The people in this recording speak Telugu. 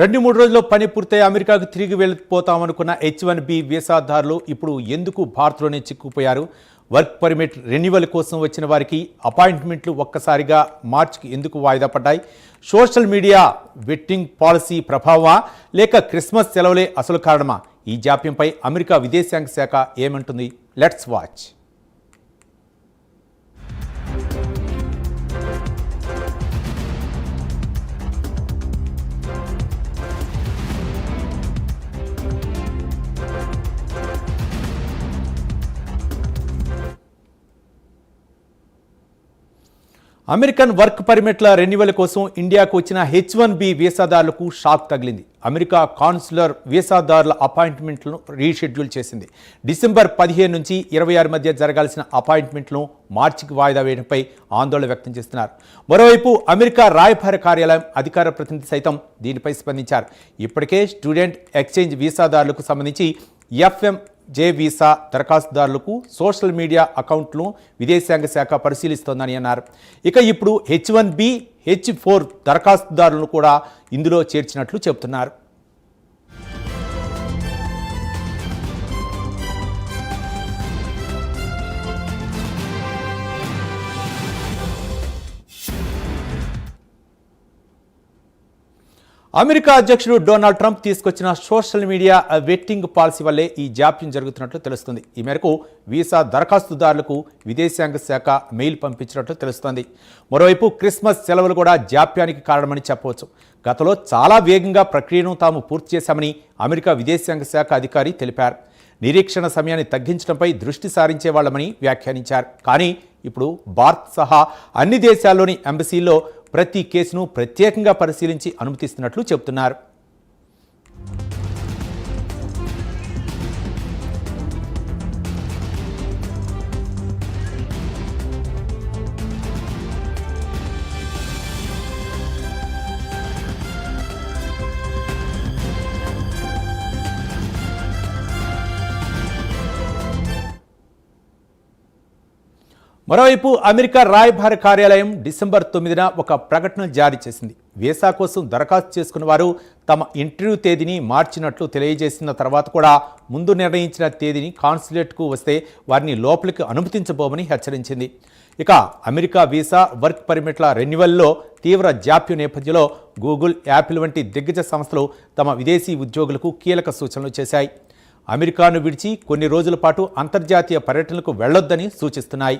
రెండు మూడు రోజుల్లో పని పూర్తయి అమెరికాకు తిరిగి వెళ్ళిపోతామనుకున్న హెచ్ వన్ బి వీసాదారులు ఇప్పుడు ఎందుకు భారత్లోనే చిక్కుపోయారు వర్క్ పర్మిట్ రెన్యువల్ కోసం వచ్చిన వారికి అపాయింట్మెంట్లు ఒక్కసారిగా మార్చికి ఎందుకు వాయిదా పడ్డాయి? సోషల్ మీడియా వెట్టింగ్ పాలసీ ప్రభావమా? లేక క్రిస్మస్ సెలవులే అసలు కారణమా? ఈ జాప్యంపై అమెరికా విదేశాంగ శాఖ ఏమంటుంది? Let's watch. అమెరికన్ వర్క్ పర్మిట్ల రెన్యువల్ కోసం ఇండియాకు వచ్చిన హెచ్ వన్ బి వీసాదారులకు షాక్ తగిలింది. అమెరికా కాన్సులర్ వీసాదారుల అపాయింట్మెంట్లను రీషెడ్యూల్ చేసింది. డిసెంబర్ పదిహేను నుంచి ఇరవై ఆరు మధ్య జరగాల్సిన అపాయింట్మెంట్లను మార్చికి వాయిదా వేయడంపై ఆందోళన వ్యక్తం చేస్తున్నారు. మరోవైపు అమెరికా రాయభార కార్యాలయం అధికార ప్రతినిధి సైతం దీనిపై స్పందించారు. ఇప్పటికే స్టూడెంట్ ఎక్స్చేంజ్ వీసాదారులకు సంబంధించి ఎఫ్ఎం జే వీసా దరఖాస్తుదారులకు సోషల్ మీడియా అకౌంట్లను విదేశాంగ శాఖ పరిశీలిస్తోందని అన్నారు. ఇక ఇప్పుడు H one B H four దరఖాస్తుదారులను కూడా ఇందులో చేర్చినట్లు చెబుతున్నారు. అమెరికా అధ్యక్షుడు డొనాల్డ్ ట్రంప్ తీసుకొచ్చిన సోషల్ మీడియా వెట్టింగ్ పాలసీ వల్లే ఈ జాప్యం జరుగుతున్నట్లు తెలుస్తుంది. ఈ మేరకు వీసా దరఖాస్తుదారులకు విదేశాంగ శాఖ మెయిల్ పంపించినట్లు తెలుస్తోంది. మరోవైపు క్రిస్మస్ సెలవులు కూడా జాప్యానికి కారణమని చెప్పవచ్చు. గతంలో చాలా వేగంగా ప్రక్రియను తాము పూర్తి చేశామని అమెరికా విదేశాంగ శాఖ అధికారి తెలిపారు. నిరీక్షణ సమయాన్ని తగ్గించడంపై దృష్టి సారించే వాళ్ళమని వ్యాఖ్యానించారు. కానీ ఇప్పుడు భారత్ సహా అన్ని దేశాల్లోని ఎంబసీల్లో ప్రతి కేసును ప్రత్యేకంగా పరిశీలించి అనుమతిస్తున్నట్లు చెబుతున్నారు. మరోవైపు అమెరికా రాయబార కార్యాలయం డిసెంబర్ తొమ్మిదిన ఒక ప్రకటన జారీ చేసింది. వీసా కోసం దరఖాస్తు చేసుకున్న వారు తమ ఇంటర్వ్యూ తేదీని మార్చినట్లు తెలియజేసిన తర్వాత కూడా ముందు నిర్ణయించిన తేదీని కాన్సులేట్కు వస్తే వారిని లోపలికి అనుమతించబోమని హెచ్చరించింది. ఇక అమెరికా వీసా వర్క్ పర్మిట్ల రెన్యువల్లో తీవ్ర జాప్యం నేపథ్యంలో గూగుల్ యాపిల్ వంటి దిగ్గజ సంస్థలు తమ విదేశీ ఉద్యోగులకు కీలక సూచనలు చేశాయి. అమెరికాను విడిచి కొన్ని రోజుల పాటు అంతర్జాతీయ పర్యటనలకు వెళ్ళొద్దని సూచిస్తున్నాయి.